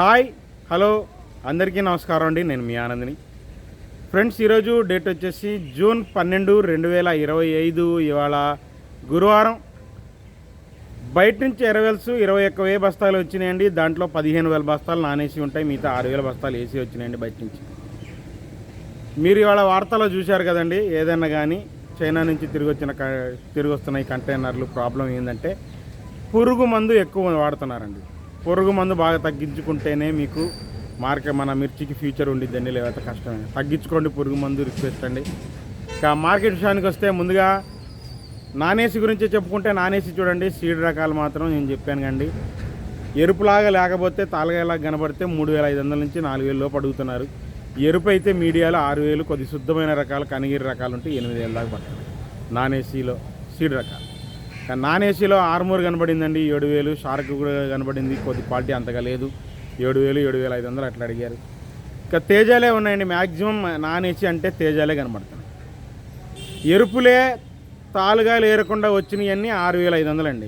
Hi hello అందరికీ నమస్కారం అండి. నేను మీ ఆనందిని. ఫ్రెండ్స్ ఈరోజు డేట్ వచ్చేసి జూన్ పన్నెండు రెండు వేల ఇరవై ఐదు ఇవాళ గురువారం. బయట నుంచి ఎరవేల్స్ ఇరవై ఒక్క వేల బస్తాలు వచ్చినాయండి. దాంట్లో పదిహేను వేల బస్తాలు నాన్ ఏసీ ఉంటాయి. మిగతా ఆరు వేల బస్తాలు ఏసీ వచ్చినాయండి బయట నుంచి. మీరు ఇవాళ వార్తలో చూశారు కదండి. ఏదైనా కానీ చైనా నుంచి తిరిగి వచ్చిన క- తిరిగి వస్తున్న కంటైనర్లు ప్రాబ్లం ఏంటంటే పురుగు మందు ఎక్కువ వాడుతున్నారండి. పురుగు మందు బాగా తగ్గించుకుంటేనే మీకు మార్కెట్ మన మిర్చికి ఫ్యూచర్ ఉండిద్దండి లేకపోతే కష్టమే. తగ్గించుకోండి పురుగు మందు రిక్వెస్ట్ అండి. ఇక మార్కెట్ విషయానికి వస్తే ముందుగా నానేసి గురించి చెప్పుకుంటే నాన్ ఏసీ చూడండి సీడ్ రకాలు మాత్రం నేను చెప్పాను కండి. ఎరుపులాగా లేకపోతే తాలగాయలాగా కనబడితే మూడు వేల ఐదు వందల నుంచి నాలుగు వేల లోపు అడుగుతున్నారు. ఎరుపు అయితే మీడియాలో ఆరు వేలు కొద్ది శుద్ధమైన రకాలు కనిగిరి రకాలు ఉంటే ఎనిమిది వేల దాకా పడతాయి. నాన్ ఏసీలో సీడ్ రకాలు. నాన్ ఏసీలో ఆర్మూర్ కనబడిందండి ఏడు వేలు. షార్క్ కూడా కనబడింది కొద్ది క్వాలిటీ అంతగా లేదు. ఏడు వేలు ఏడు వేల ఐదు వందలు అట్లా అడిగారు. ఇంకా తేజాలే ఉన్నాయండి. మ్యాక్సిమం నాన్ ఏసీ అంటే తేజాలే కనబడుతున్నాయి. ఎరుపులే తాలుగాలు ఏరకుండా వచ్చినవన్నీ ఆరు వేల ఐదు వందలు అండి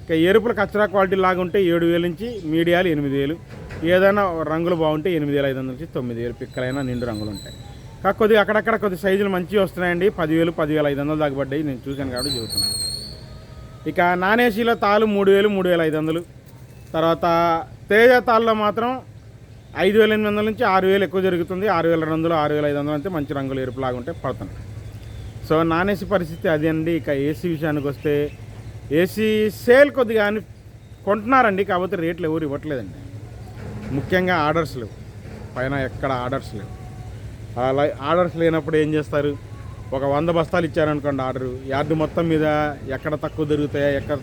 ఇంకా ఎరుపులు కచ్చరా క్వాలిటీ లాగా ఉంటే ఏడు వేల నుంచి మీడియాలు ఎనిమిది వేలు. ఏదైనా రంగులు బాగుంటే ఎనిమిది వేల ఐదు వందల నుంచి తొమ్మిది వేలు పిక్కలైనా నిండు రంగులు ఉంటాయి. కాకపోతే కొద్దిగా అక్కడక్కడ కొద్ది సైజులు మంచివి వస్తున్నాయండి. పదివేలు పదివేల ఐదు వందలు దాకా పడ్డాయి. నేను చూశాను కాబట్టి చెబుతున్నాను. ఇక నాన్ ఏసీలో తాలు మూడు వేలు మూడు వేల ఐదు వందలు. తర్వాత తేజ తాళ్ళలో మాత్రం ఐదు వేల ఎనిమిది వందల నుంచి ఆరు వేలు ఎక్కువ జరుగుతుంది. ఆరు వేల రెండు వందలు ఆరు వేల ఐదు వందలు అంటే మంచి రంగులు ఎరుపులాగా ఉంటే పడుతున్నాయి సో నాన్ ఏసీ పరిస్థితి అదే అండి. ఇక ఏసీ విషయానికి వస్తే ఏసీ సేల్ కొద్దిగా అని కొంటున్నారండి. కాకపోతే రేట్లు ఎవరు ఇవ్వట్లేదండి. ముఖ్యంగా ఆర్డర్స్ లేవు. పైన ఎక్కడ ఆర్డర్స్ లేవు. అలా ఆర్డర్స్ లేనప్పుడు ఏం చేస్తారు? ఒక వంద బస్తాలు ఇచ్చారనుకోండి ఆర్డర్. యార్డు మొత్తం మీద ఎక్కడ తక్కువ దొరుకుతాయా ఎక్కడ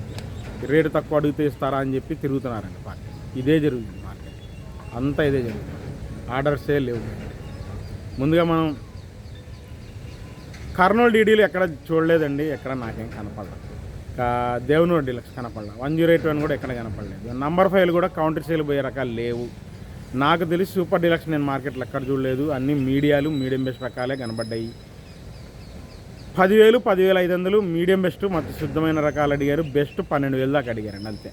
రేటు తక్కువ అడిగితే ఇస్తారా అని చెప్పి తిరుగుతున్నారండి మార్కెట్ ఇదే జరుగుతుంది మార్కెట్. అంతా ఇదే జరుగుతుంది. ఆర్డర్సే లేవు. ముందుగా మనం కర్నూలు డీడీలు ఎక్కడ చూడలేదండి ఎక్కడ నాకేం కనపడలేదు ఇంకా దేవనూరు డీలక్స్ కనపడలేదు వన్ జీరో ఎయిట్ వన్ కూడా ఎక్కడ కనపడలేదు. నంబర్ ఫైవ్లు కూడా కౌంటర్ సేల్ పోయే రకాలు లేవు. నాకు తెలిసి సూపర్ డీలక్స్ నేను మార్కెట్లో ఎక్కడ చూడలేదు. అన్ని మీడియాలు మీడియం బేస్ రకాలే కనబడ్డాయి. పదివేలు పదివేల ఐదు వందలు మీడియం బెస్ట్ మధ్య శుద్ధమైన రకాలు అడిగారు. బెస్ట్ పన్నెండు వేలు దాకా అడిగారండి అంతే.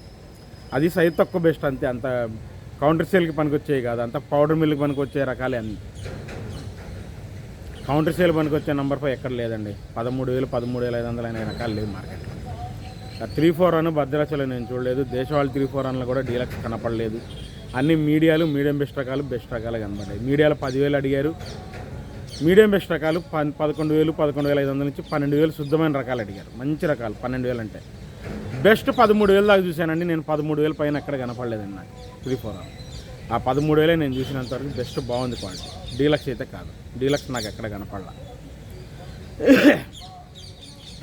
అది సైజ్ తక్కువ బెస్ట్ అంతే. అంత కౌంటర్ సేల్కి పనికొచ్చేవి కాదు. అంత పౌడర్ మిల్కి పనికొచ్చే రకాలే అన్ని. కౌంటర్ సేల్ పనికొచ్చే నెంబర్ ఫైవ్ ఎక్కడ లేదండి. పదమూడు వేలు పదమూడు వేల ఐదు వందలు అనే రకాలు లేవు మార్కెట్లో త్రీ ఫోర్ అను భద్రాచలం నేను చూడలేదు. దేశవాళి త్రీ ఫోర్ అన్లో కూడా డీలక్స్ కనపడలేదు. అన్ని మీడియాలు మీడియం బెస్ట్ రకాలు బెస్ట్ రకాలు కనబడ్డాయి మీడియాలో పదివేలు అడిగారు. మీడియం బెస్ట్ రకాలు పన్ పదకొండు వేలు పదకొండు వేల ఐదు వందల నుంచి పన్నెండు వేలు శుద్ధమైన రకాలు అడిగారు. మంచి రకాలు పన్నెండు వేలు అంటే. బెస్ట్ పదమూడు వేలు దాకా చూశానండి. నేను పదమూడు వేలు పైన ఎక్కడ కనపడలేదండి నాకు. త్రీ ఫోర్ అవర్ ఆ పదమూడు వేలే నేను చూసినంత వరకు బెస్ట్ బాగుంది క్వాలిటీ. డీలక్స్ అయితే కాదు. డీలక్స్ నాకు ఎక్కడ కనపడలా.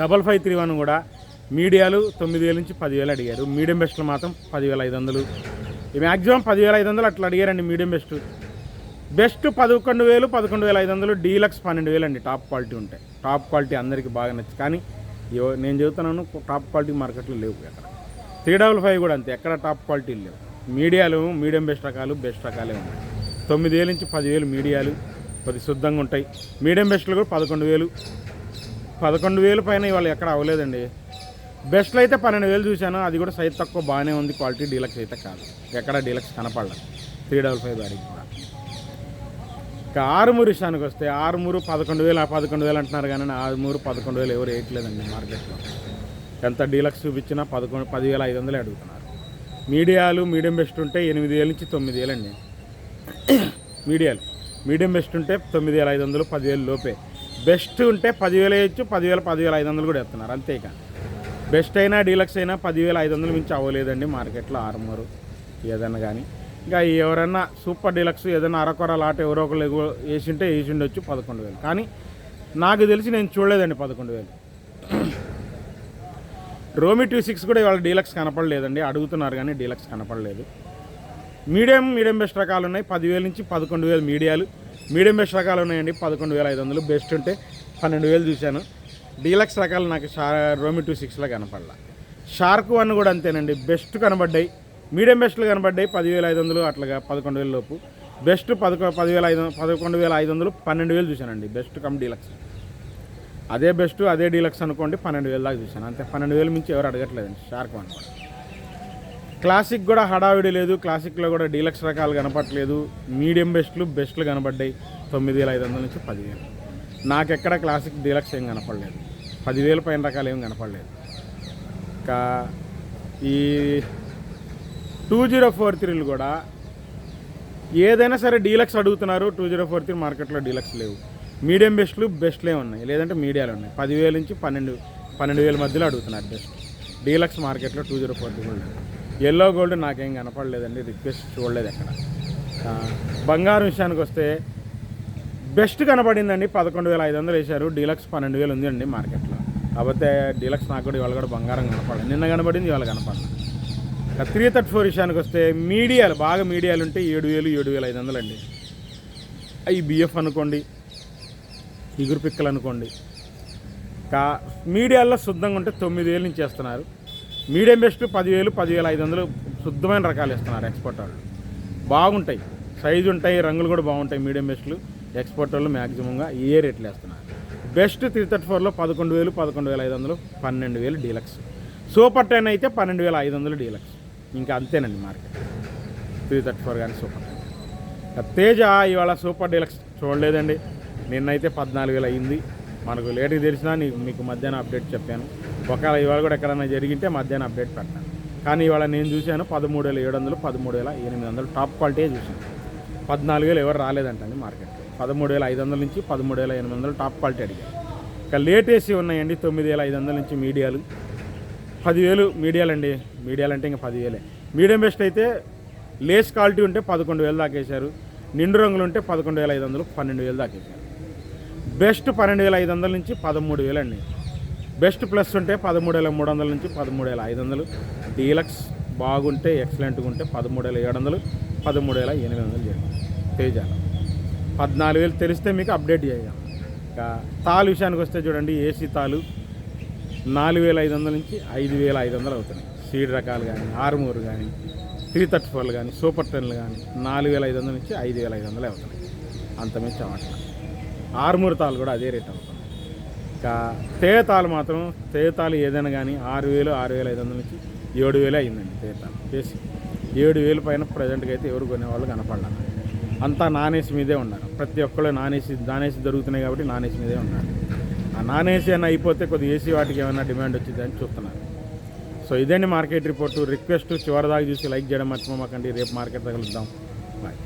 డబల్ ఫైవ్ త్రీ వన్ కూడా మీడియాలు తొమ్మిది వేల నుంచి పదివేలు అడిగారు. మీడియం బెస్ట్లు మాత్రం పదివేల ఐదు వందలు. మ్యాక్సిమం పదివేల ఐదు వందలు అట్లా అడిగారండి మీడియం బెస్ట్ బెస్ట్ పదకొండు వేలు పదకొండు వేల ఐదు వందలు డీలక్స్ పన్నెండు వేలు అండి. టాప్ క్వాలిటీ ఉంటాయి. టాప్ క్వాలిటీ అందరికీ బాగా నచ్చు కానీ నేను చెబుతున్నాను టాప్ క్వాలిటీ మార్కెట్లో లేవు ఎక్కడ. త్రీ డబుల్ ఫైవ్ కూడా అంతే ఎక్కడ టాప్ క్వాలిటీ లేవు. మీడియాలు మీడియం బెస్ట్ రకాలు బెస్ట్ రకాలే ఉన్నాయి. తొమ్మిది వేలు నుంచి పదివేలు మీడియాలు కొద్ది శుద్ధంగా ఉంటాయి. మీడియం బెస్ట్లు కూడా పదకొండు వేలు. పదకొండు వేలు పైన ఇవాళ ఎక్కడ అవ్వలేదండి. బెస్ట్లో అయితే పన్నెండు వేలు చూశాను. అది కూడా సైజ్ తక్కువ బాగానే ఉంది. క్వాలిటీ డీలక్స్ అయితే కాదు. ఎక్కడ డీలక్స్ కనపడలేదు. త్రీ డబల్ ఫైవ్ బ్యాడీ ఇక ఆరుమూరు విషయానికి వస్తే ఆరుమూరు పదకొండు వేలు ఆ పదకొండు వేలు అంటున్నారు కానీ ఆరుమూరు పదకొండు వేలు ఎవరు వేయట్లేదండి మార్కెట్లో. ఎంత డీలక్స్ చూపించినా పదకొండు పదివేల ఐదు వందలే అడుగుతున్నారు. మీడియాలు మీడియం బెస్ట్ ఉంటే ఎనిమిది వేల నుంచి తొమ్మిది వేలండి మీడియాలు మీడియం బెస్ట్ ఉంటే తొమ్మిది వేల ఐదు వందలు పదివేలు లోపే. బెస్ట్ ఉంటే పదివేలు వేయచ్చు పదివేల పదివేల ఐదు వందలు కూడా వేస్తున్నారు అంతేకా బెస్ట్ అయినా డీలక్స్ అయినా పదివేల ఐదు వందలు మించి అవ్వలేదండి మార్కెట్లో ఆరుమూరు. ఏదైనా కానీ ఇంకా ఎవరన్నా సూపర్ డీలక్స్ ఏదైనా అరకొర లాట ఎవరో ఒకరు వేసింటే వేసిండొచ్చు పదకొండు వేలు. కానీ నాకు తెలిసి నేను చూడలేదండి పదకొండు వేలు. రోమి టూ సిక్స్ కూడా ఇవాళ డీలక్స్ కనపడలేదండి. అడుగుతున్నారు కానీ డీలక్స్ కనపడలేదు. మీడియం మీడియం బెస్ట్ రకాలు ఉన్నాయి. పదివేల నుంచి పదకొండు వేలు మీడియాలు. మీడియం బెస్ట్ రకాలు ఉన్నాయండి. పదకొండు వేల ఐదు వందలు. బెస్ట్ ఉంటే పన్నెండు వేలు చూశాను. డీలక్స్ రకాలు నాకు షా రోమి టూ సిక్స్లో కనపడలా. షార్క్ వన్ కూడా అంతేనండి. బెస్ట్ కనబడ్డాయి. మీడియం బెస్ట్లు కనబడ్డాయి పదివేల ఐదు వందలు అట్లాగా పదకొండు వేల లోపు. బెస్ట్ పదకొ పదివేల ఐదు పదకొండు వేల ఐదు వందలు పన్నెండు వేలు చూశానండి బెస్ట్ కమ్ డీలక్స్. అదే బెస్ట్ అదే డీలక్స్ అనుకోండి పన్నెండు వేలు దాకా చూశాను. అంతే పన్నెండు వేలు మించి ఎవరు అడగట్లేదండి షార్క్ వన్. క్లాసిక్ కూడా హడావిడి లేదు క్లాసిక్లో కూడా డీలక్స్ రకాలు కనపట్లేదు మీడియం బెస్ట్లు బెస్ట్లు కనపడ్డాయి తొమ్మిది వేల ఐదు వందల నుంచి పదివేలు. నాకెక్కడ క్లాసిక్ డీలక్స్ ఏం కనపడలేదు పదివేల పైన రకాలు ఏం కనపడలేదు. ఇంకా ఈ టూ జీరో ఫోర్ త్రీలు కూడా ఏదైనా సరే డీలక్స్ అడుగుతున్నారు టూ జీరో ఫోర్ త్రీ మార్కెట్లో డీలక్స్ లేవు. మీడియం బెస్ట్లు బెస్ట్లే ఉన్నాయి లేదంటే మీడియాలు ఉన్నాయి. పదివేల నుంచి పన్నెండు పన్నెండు వేల మధ్యలో అడుగుతున్నారు బెస్ట్. డీలక్స్ మార్కెట్లో two zero four three gold yellow gold నాకేం కనపడలేదండి రిక్వెస్ట్ చూడలేదు ఎక్కడ. బంగారం విషయానికి వస్తే బెస్ట్ కనపడిందండి పదకొండు వేల ఐదు వందలు వేశారు. డీలక్స్ పన్నెండు వేలు ఉంది అండి మార్కెట్లో. కాకపోతే డీలక్స్ నాకు కూడా ఇవాళ కూడా బంగారం కనపడలేదు. నిన్న కనపడింది ఇవాళ కనపడలేదు. త్రీ థర్టీ ఫోర్ విషయానికి వస్తే మీడియాలు బాగా మీడియాలు ఉంటే ఏడు వేలు ఏడు వేల ఐదు వందలు అండి. అవి బిఎఫ్ అనుకోండి ఇగురు పిక్కలు అనుకోండి. కా మీడియాల్లో శుద్ధంగా ఉంటే తొమ్మిది వేలు నుంచి వేస్తున్నారు మీడియం బెస్ట్ పదివేలు పదివేల ఐదు వందలు శుద్ధమైన రకాలు ఇస్తున్నారు ఎక్స్పోర్ట్ వాళ్ళు. బాగుంటాయి. సైజు ఉంటాయి రంగులు కూడా బాగుంటాయి మీడియం బెస్ట్లు. ఎక్స్పోర్ట్ వాళ్ళు మ్యాక్సిమంగా ఏ రేట్లు వేస్తున్నారు. బెస్ట్ త్రీ థర్టీ ఫోర్లో పదకొండు వేలు పదకొండు వేల ఐదు వందలు పన్నెండు వేలు డీలక్స్. సూపర్ టెన్ అయితే పన్నెండు వేల ఐదు వందలు డీలక్స్. ఇంకా అంతేనండి మార్కెట్. త్రీ థర్టీ ఫోర్ కానీ సూపర్. తేజ ఇవాళ సూపర్ డీలక్స్ చూడలేదండి. నిన్నైతే పద్నాలుగు వేలు అయింది. మనకు లేట్గా తెలిసినా నీకు మీకు మధ్యాహ్నం అప్డేట్ చెప్పాను. ఒకవేళ ఇవాళ కూడా ఎక్కడైనా జరిగింటే మధ్యాహ్నం అప్డేట్ పెడతాను. కానీ ఇవాళ నేను చూశాను పదమూడు వేల ఏడు వందలు పదమూడు వేల ఎనిమిది వందలు. టాప్ క్వాలిటీ చూశాను. పద్నాలుగు వేలు ఎవరు రాలేదంటండి మార్కెట్ పదమూడు వేల ఐదు వందల నుంచి పదమూడు వేల ఎనిమిది వందలు టాప్ క్వాలిటీ అడిగారు. ఇక లేటేసి ఉన్నాయండి తొమ్మిది వేల ఐదు వందల నుంచి మీడియాలు. పదివేలు మీడియాలండి. మీడియాలంటే ఇంకా పదివేలే. మీడియం బెస్ట్ అయితే లేస్ క్వాలిటీ ఉంటే పదకొండు వేలు దాకేశారు నిండు రంగులు ఉంటే పదకొండు వేల ఐదు వందలు పన్నెండు వేలు దాకేశారు బెస్ట్ పన్నెండు వేల ఐదు వందల నుంచి పదమూడు వేలు అండి బెస్ట్ ప్లస్ ఉంటే పదమూడు వేల మూడు వందల నుంచి పదమూడు వేల ఐదు వందలు. డీలక్స్ బాగుంటే ఎక్సలెంట్గా ఉంటే పదమూడు వేల ఏడు వందలు పదమూడు వేల ఎనిమిది వందలు చేయండి తేజాలు పద్నాలుగు వేలు తెలిస్తే మీకు అప్డేట్ చేయాలి. ఇంకా తాలు విషయానికి వస్తే చూడండి ఏసీ తాలు. నాలుగు వేల ఐదు వందల నుంచి ఐదు వేల ఐదు వందలు అవుతున్నాయి. సీడ్ రకాలు కానీ ఆరుమూరు కానీ త్రీ థర్టీ ఫోర్లు కానీ సూపర్ టెన్లు కానీ నాలుగు వేల ఐదు వందల నుంచి ఐదు వేల ఐదు వందలు అవుతున్నాయి. అంతమించి అవ్వట్ల ఆరుమూరు తాలు కూడా అదే రేట్ అవుతుంది ఇంకా తేతాలు మాత్రం తేతాలు ఏదైనా కానీ ఆరు వేలు ఆరు వేల ఐదు వందల నుంచి ఏడు వేలు అయిందండి తేతాలు చేసి ఏడు వేలు పైన ప్రజెంట్గా అయితే ఎవరు కొనేవాళ్ళు కనపడాలి. అంతా నానేసి మీదే ఉన్నారు ప్రతి ఒక్కళ్ళు నానేసి నానేసి దొరుకుతున్నాయి కాబట్టి నానేసి మీదే ఉన్నారు నాన్ ఏసీ అని అయిపోతే కొద్దిగా ఏసీ వాటికి ఏమైనా డిమాండ్ వచ్చింది అని చూస్తున్నారు. సో ఇదండి మార్కెట్ రిపోర్టు? రిక్వెస్ట్ చివరిదాకా చూసి లైక్ చేయడం మర్చిపోమాకండి. రేపు మార్కెట్ తగులుద్దాం బాయ్.